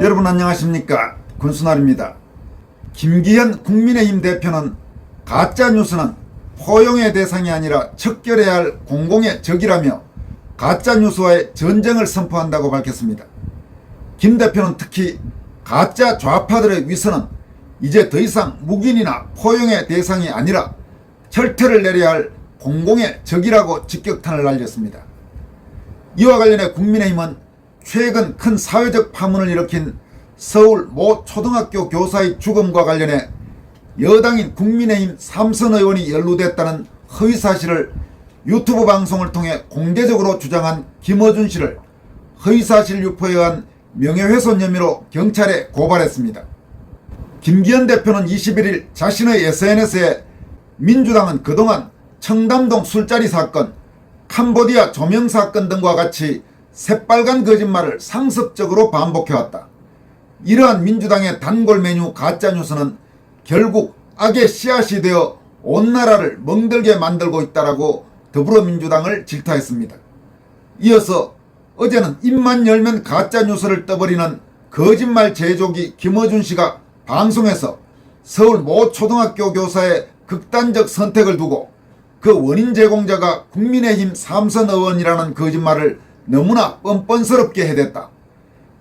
여러분 안녕하십니까 군수날입니다. 김기현 국민의힘 대표는 가짜 뉴스는 포용의 대상이 아니라 척결해야 할 공공의 적이라며 가짜 뉴스와의 전쟁을 선포한다고 밝혔습니다. 김 대표는 특히 가짜 좌파들의 위선은 이제 더 이상 묵인이나 포용의 대상이 아니라 철퇴를 내려야 할 공공의 적이라고 직격탄을 날렸습니다. 이와 관련해 국민의힘은 최근 큰 사회적 파문을 일으킨 서울 모 초등학교 교사의 죽음과 관련해 여당인 국민의힘 삼선 의원이 연루됐다는 허위 사실을 유튜브 방송을 통해 공개적으로 주장한 김어준 씨를 허위사실 유포에 의한 명예훼손 혐의로 경찰에 고발했습니다. 김기현 대표는 21일 자신의 SNS에 민주당은 그동안 청담동 술자리 사건, 캄보디아 조명 사건 등과 같이 새빨간 거짓말을 상습적으로 반복해왔다. 이러한 민주당의 단골 메뉴 가짜뉴스는 결국 악의 씨앗이 되어 온 나라를 멍들게 만들고 있다라고 더불어민주당을 질타했습니다. 이어서 어제는 입만 열면 가짜뉴스를 떠버리는 거짓말 제조기 김어준 씨가 방송에서 서울 모 초등학교 교사의 극단적 선택을 두고 그 원인 제공자가 국민의힘 삼선 의원이라는 거짓말을 너무나 뻔뻔스럽게 해댔다.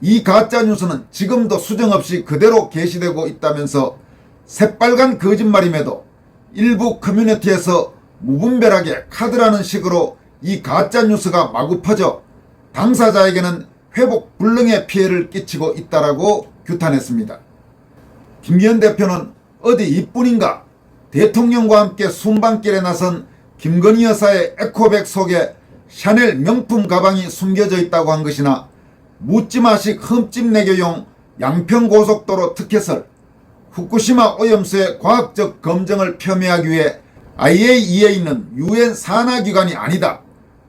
이 가짜뉴스는 지금도 수정 없이 그대로 게시되고 있다면서 새빨간 거짓말임에도 일부 커뮤니티에서 무분별하게 카드라는 식으로 이 가짜뉴스가 마구 퍼져 당사자에게는 회복 불능의 피해를 끼치고 있다라고 규탄했습니다. 김기현 대표는 어디 이뿐인가 대통령과 함께 순방길에 나선 김건희 여사의 에코백 속에 샤넬 명품 가방이 숨겨져 있다고 한 것이나 묻지마식 흠집 내교용 양평고속도로 특혜설 후쿠시마 오염수의 과학적 검증을 폄훼하기 위해 IAEA는 유엔 산하기관이 아니다.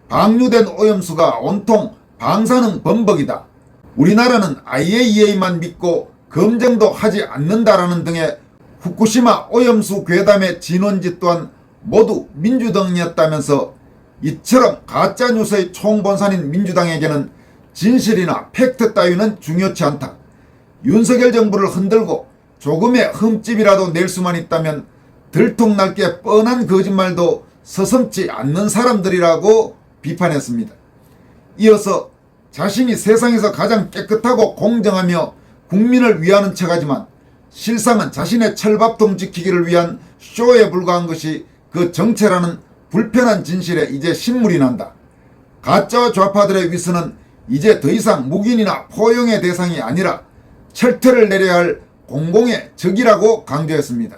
방류된 오염수가 온통 방사능 범벅이다. 우리나라는 IAEA만 믿고 검증도 하지 않는다라는 등의 후쿠시마 오염수 괴담의 진원지 또한 모두 민주당이었다면서 이처럼 가짜뉴스의 총본산인 민주당에게는 진실이나 팩트 따위는 중요치 않다. 윤석열 정부를 흔들고 조금의 흠집이라도 낼 수만 있다면 들통날게 뻔한 거짓말도 서슴지 않는 사람들이라고 비판했습니다. 이어서 자신이 세상에서 가장 깨끗하고 공정하며 국민을 위하는 척하지만 실상은 자신의 철밥통 지키기를 위한 쇼에 불과한 것이 그 정체라는 불편한 진실에 이제 신물이 난다. 가짜와 좌파들의 위선은 이제 더 이상 묵인이나 포용의 대상이 아니라 철퇴를 내려야 할 공공의 적이라고 강조했습니다.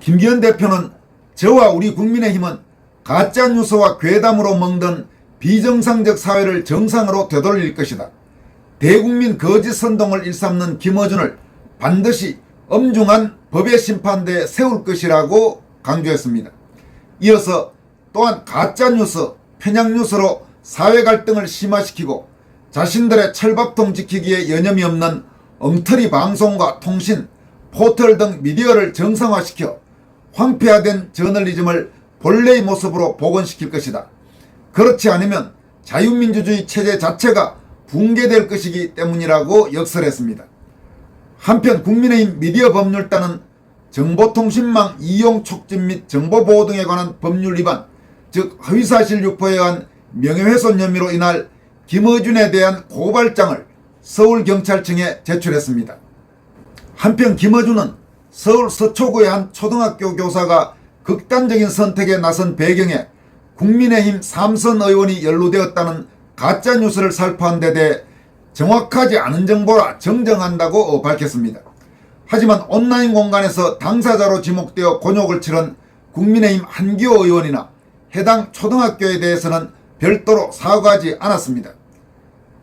김기현 대표는 저와 우리 국민의힘은 가짜뉴스와 괴담으로 멍든 비정상적 사회를 정상으로 되돌릴 것이다. 대국민 거짓 선동을 일삼는 김어준을 반드시 엄중한 법의 심판대에 세울 것이라고 강조했습니다. 이어서 또한 가짜뉴스, 편향뉴스로 사회 갈등을 심화시키고 자신들의 철밥통 지키기에 여념이 없는 엉터리 방송과 통신, 포털 등 미디어를 정상화시켜 황폐화된 저널리즘을 본래의 모습으로 복원시킬 것이다. 그렇지 않으면 자유민주주의 체제 자체가 붕괴될 것이기 때문이라고 역설했습니다. 한편 국민의힘 미디어 법률단은 정보통신망 이용 촉진 및 정보보호 등에 관한 법률 위반, 즉 허위사실 유포에 의한 명예훼손 혐의로 인할 김어준에 대한 고발장을 서울경찰청에 제출했습니다. 한편 김어준은 서울 서초구의 한 초등학교 교사가 극단적인 선택에 나선 배경에 국민의힘 삼선 의원이 연루되었다는 가짜뉴스를 살포한 데 대해 정확하지 않은 정보라 정정한다고 밝혔습니다. 하지만 온라인 공간에서 당사자로 지목되어 곤욕을 치른 국민의힘 한기호 의원이나 해당 초등학교에 대해서는 별도로 사과하지 않았습니다.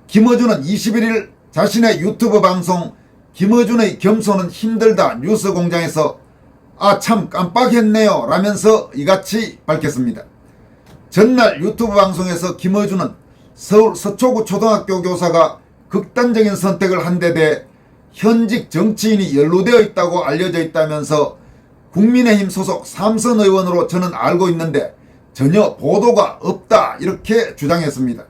김어준은 21일 자신의 유튜브 방송 김어준의 겸손은 힘들다 뉴스 공장에서 아 참 깜빡했네요 라면서 이같이 밝혔습니다. 전날 유튜브 방송에서 김어준은 서울 서초구 초등학교 교사가 극단적인 선택을 한 데 대해 현직 정치인이 연루되어 있다고 알려져 있다면서 국민의힘 소속 삼선 의원으로 저는 알고 있는데 전혀 보도가 없다 이렇게 주장했습니다.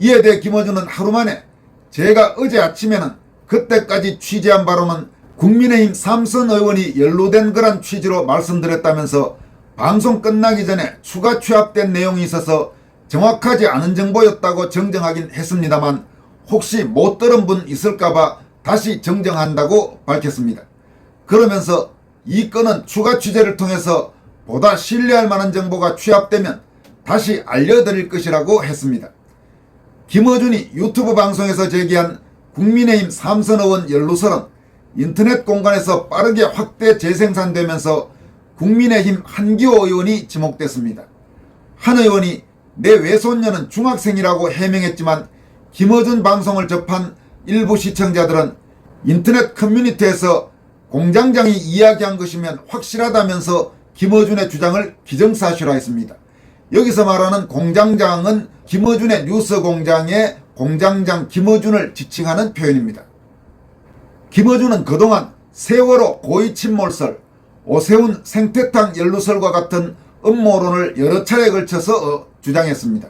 이에 대해 김어준은 하루 만에 제가 어제 아침에는 그때까지 취재한 바로는 국민의힘 삼선 의원이 연루된 거란 취지로 말씀드렸다면서 방송 끝나기 전에 추가 취합된 내용이 있어서 정확하지 않은 정보였다고 정정하긴 했습니다만 혹시 못 들은 분 있을까봐 다시 정정한다고 밝혔습니다. 그러면서 이 건은 추가 취재를 통해서 보다 신뢰할 만한 정보가 취합되면 다시 알려드릴 것이라고 했습니다. 김어준이 유튜브 방송에서 제기한 국민의힘 삼선 의원 연루설은 인터넷 공간에서 빠르게 확대 재생산되면서 국민의힘 한기호 의원이 지목됐습니다. 한 의원이 내 외손녀는 중학생이라고 해명했지만 김어준 방송을 접한 일부 시청자들은 인터넷 커뮤니티에서 공장장이 이야기한 것이면 확실하다면서 김어준의 주장을 기정사실화했습니다. 여기서 말하는 공장장은 김어준의 뉴스 공장의 공장장 김어준을 지칭하는 표현입니다. 김어준은 그동안 세월호 고위 침몰설, 오세훈 생태탕 연루설과 같은 음모론을 여러 차례에 걸쳐서 어, 주장했습니다.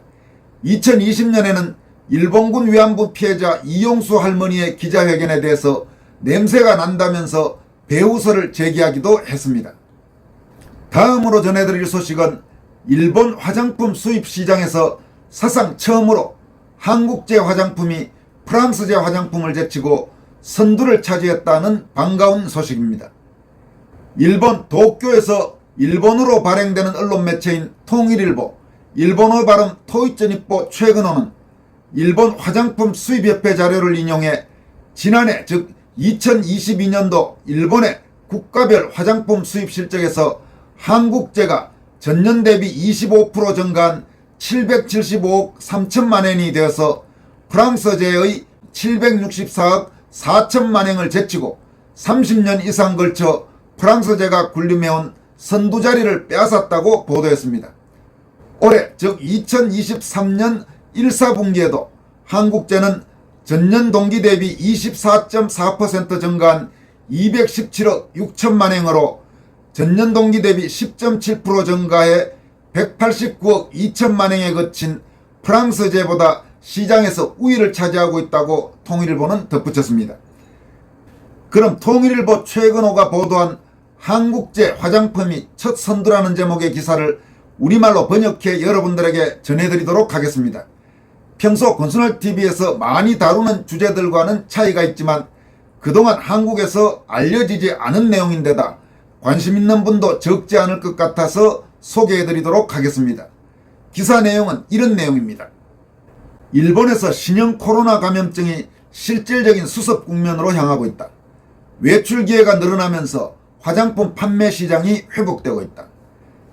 2020년에는 일본군 위안부 피해자 이용수 할머니의 기자회견에 대해서 냄새가 난다면서 배우설을 제기하기도 했습니다. 다음으로 전해드릴 소식은 일본 화장품 수입 시장에서 사상 처음으로 한국제 화장품이 프랑스제 화장품을 제치고 선두를 차지했다는 반가운 소식입니다. 일본 도쿄에서 일본어로 발행되는 언론 매체인 통일일보, 일본어 발음 토이전입보 최근호는 일본 화장품 수입협회 자료를 인용해 지난해 즉 2022년도 일본의 국가별 화장품 수입 실적에서 한국제가 전년 대비 25% 증가한 775억 3천만 엔이 되어서 프랑스제의 764억 4천만 엔을 제치고 30년 이상 걸쳐 프랑스제가 군림해온 선두 자리를 빼앗았다고 보도했습니다. 올해 즉 2023년 1사분기에도 한국제는 전년 동기 대비 24.4% 증가한 217억 6천만 행으로 전년 동기 대비 10.7% 증가해 189억 2천만 행에 거친 프랑스제보다 시장에서 우위를 차지하고 있다고 통일일보는 덧붙였습니다. 그럼 통일일보 최근호가 보도한 한국제 화장품이 첫 선두라는 제목의 기사를 우리말로 번역해 여러분들에게 전해드리도록 하겠습니다. 평소 건순얼TV에서 많이 다루는 주제들과는 차이가 있지만 그동안 한국에서 알려지지 않은 내용인데다 관심 있는 분도 적지 않을 것 같아서 소개해드리도록 하겠습니다. 기사 내용은 이런 내용입니다. 일본에서 신형 코로나 감염증이 실질적인 수습 국면으로 향하고 있다. 외출 기회가 늘어나면서 화장품 판매 시장이 회복되고 있다.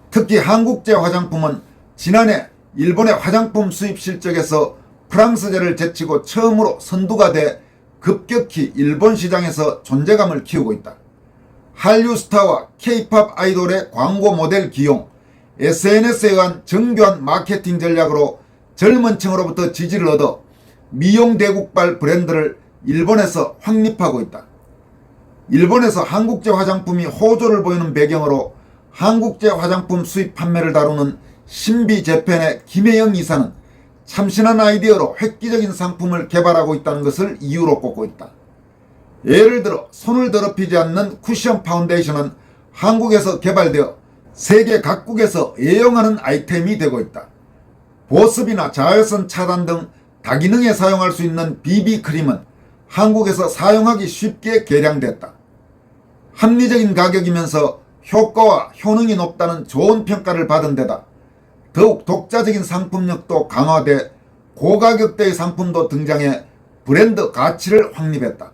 특히 한국제 화장품은 지난해 일본의 화장품 수입 실적에서 프랑스제를 제치고 처음으로 선두가 돼 급격히 일본 시장에서 존재감을 키우고 있다. 한류 스타와 케이팝 아이돌의 광고 모델 기용, SNS에 의한 정교한 마케팅 전략으로 젊은 층으로부터 지지를 얻어 미용 대국발 브랜드를 일본에서 확립하고 있다. 일본에서 한국제 화장품이 호조를 보이는 배경으로 한국제 화장품 수입 판매를 다루는 신비 재팬의 김혜영 이사는 참신한 아이디어로 획기적인 상품을 개발하고 있다는 것을 이유로 꼽고 있다. 예를 들어 손을 더럽히지 않는 쿠션 파운데이션은 한국에서 개발되어 세계 각국에서 애용하는 아이템이 되고 있다. 보습이나 자외선 차단 등 다기능에 사용할 수 있는 비비크림은 한국에서 사용하기 쉽게 개량됐다. 합리적인 가격이면서 효과와 효능이 높다는 좋은 평가를 받은 데다 더욱 독자적인 상품력도 강화돼 고가격대의 상품도 등장해 브랜드 가치를 확립했다.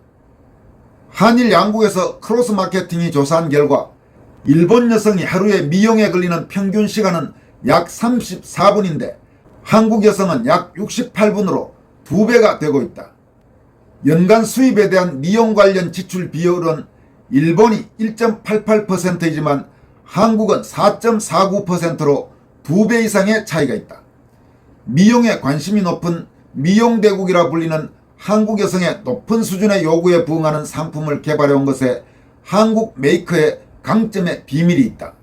한일 양국에서 크로스 마케팅이 조사한 결과 일본 여성이 하루에 미용에 걸리는 평균 시간은 약 34분인데 한국 여성은 약 68분으로 두 배가 되고 있다. 연간 수입에 대한 미용 관련 지출 비율은 일본이 1.88%이지만 한국은 4.49%로 두 배 이상의 차이가 있다. 미용에 관심이 높은 미용대국이라 불리는 한국 여성의 높은 수준의 요구에 부응하는 상품을 개발해온 것에 한국 메이커의 강점의 비밀이 있다.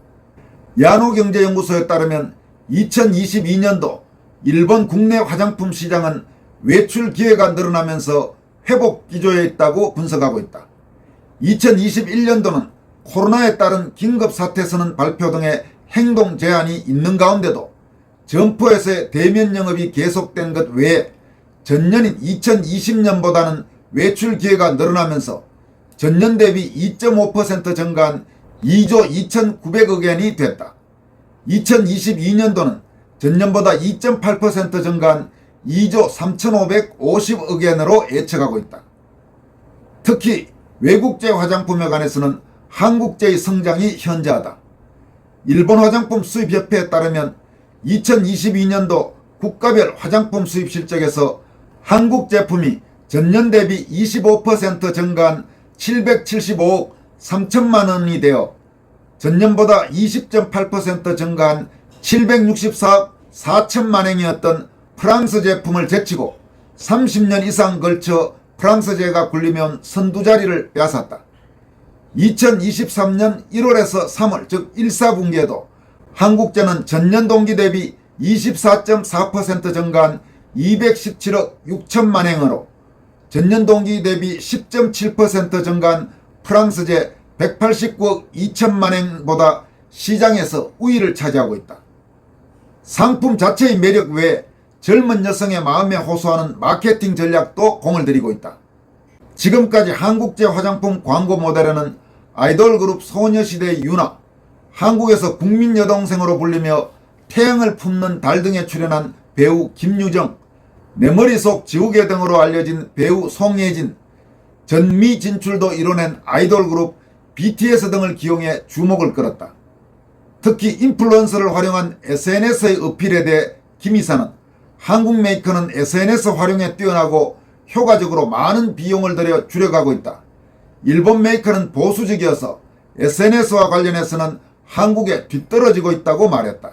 야노경제연구소에 따르면 2022년도 일본 국내 화장품 시장은 외출 기회가 늘어나면서 회복 기조에 있다고 분석하고 있다. 2021년도는 코로나에 따른 긴급 사태 선언 발표 등의 행동 제한이 있는 가운데도 점포에서의 대면 영업이 계속된 것 외에 전년인 2020년보다는 외출 기회가 늘어나면서 전년 대비 2.5% 증가한 2조 2,900억 엔이 됐다. 2022년도는 전년보다 2.8% 증가한 2조 3,550억 엔으로 예측하고 있다. 특히 외국제 화장품에 관해서는 한국제의 성장이 현저하다. 일본 화장품 수입협회에 따르면 2022년도 국가별 화장품 수입 실적에서 한국 제품이 전년 대비 25% 증가한 775억 3천만 원이 되어 전년보다 20.8% 증가한 764억 4천만 원이었던 프랑스 제품을 제치고 30년 이상 걸쳐 프랑스제가 굴리면 선두 자리를 빼앗았다. 2023년 1월에서 3월 즉 1사분기에도 한국제는 전년 동기 대비 24.4% 증가한 217억 6천만 행으로 전년 동기 대비 10.7% 증가한 프랑스제 189억 2천만 행보다 시장에서 우위를 차지하고 있다. 상품 자체의 매력 외에 젊은 여성의 마음에 호소하는 마케팅 전략도 공을 들이고 있다. 지금까지 한국제 화장품 광고 모델에는 아이돌 그룹 소녀시대 유나, 한국에서 국민 여동생으로 불리며 태양을 품는 달 등에 출연한 배우 김유정, 내 머릿속 지우개 등으로 알려진 배우 송예진, 전미 진출도 이뤄낸 아이돌 그룹 BTS 등을 기용해 주목을 끌었다. 특히 인플루언서를 활용한 SNS의 어필에 대해 김 이사는 한국 메이커는 SNS 활용에 뛰어나고 효과적으로 많은 비용을 들여 줄여가고 있다. 일본 메이커는 보수적이어서 SNS와 관련해서는 한국에 뒤떨어지고 있다고 말했다.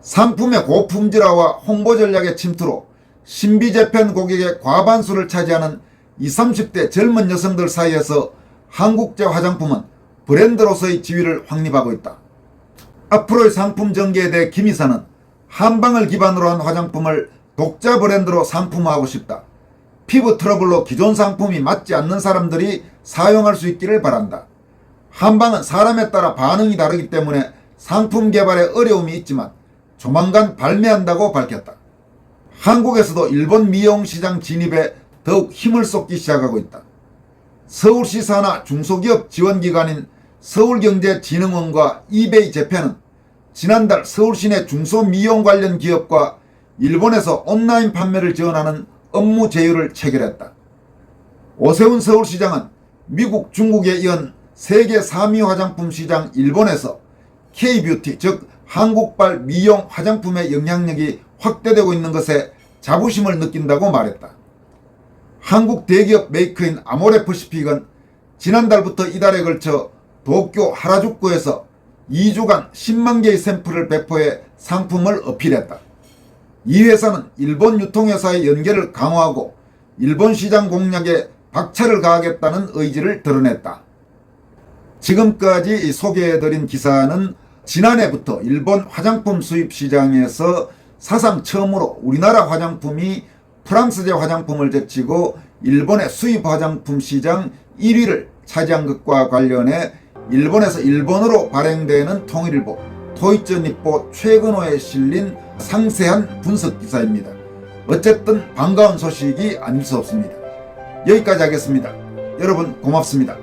상품의 고품질화와 홍보 전략의 침투로 신비 재팬 고객의 과반수를 차지하는 20, 30대 젊은 여성들 사이에서 한국제 화장품은 브랜드로서의 지위를 확립하고 있다. 앞으로의 상품 전개에 대해 김 이사는 한방을 기반으로 한 화장품을 독자 브랜드로 상품화하고 싶다. 피부 트러블로 기존 상품이 맞지 않는 사람들이 사용할 수 있기를 바란다. 한방은 사람에 따라 반응이 다르기 때문에 상품 개발에 어려움이 있지만 조만간 발매한다고 밝혔다. 한국에서도 일본 미용 시장 진입에 더욱 힘을 쏟기 시작하고 있다. 서울시 산하 중소기업 지원기관인 서울경제진흥원과 이베이 재팬은 지난달 서울 시 내 중소미용 관련 기업과 일본에서 온라인 판매를 지원하는 업무 제휴를 체결했다. 오세훈 서울시장은 미국, 중국에 이은 세계 3위 화장품 시장 일본에서 K-뷰티 즉 한국발 미용 화장품의 영향력이 확대되고 있는 것에 자부심을 느낀다고 말했다. 한국 대기업 메이커인 아모레퍼시픽은 지난달부터 이달에 걸쳐 도쿄 하라주쿠에서 2주간 10만 개의 샘플을 배포해 상품을 어필했다. 이 회사는 일본 유통회사의 연계를 강화하고 일본 시장 공략에 박차를 가하겠다는 의지를 드러냈다. 지금까지 소개해드린 기사는 지난해부터 일본 화장품 수입 시장에서 사상 처음으로 우리나라 화장품이 프랑스제 화장품을 제치고 일본의 수입 화장품 시장 1위를 차지한 것과 관련해 일본에서 일본어로 발행되는 통일일보 토이츠 니포 최근호에 실린 상세한 분석 기사입니다. 어쨌든 반가운 소식이 아닐 수 없습니다. 여기까지 하겠습니다. 여러분 고맙습니다.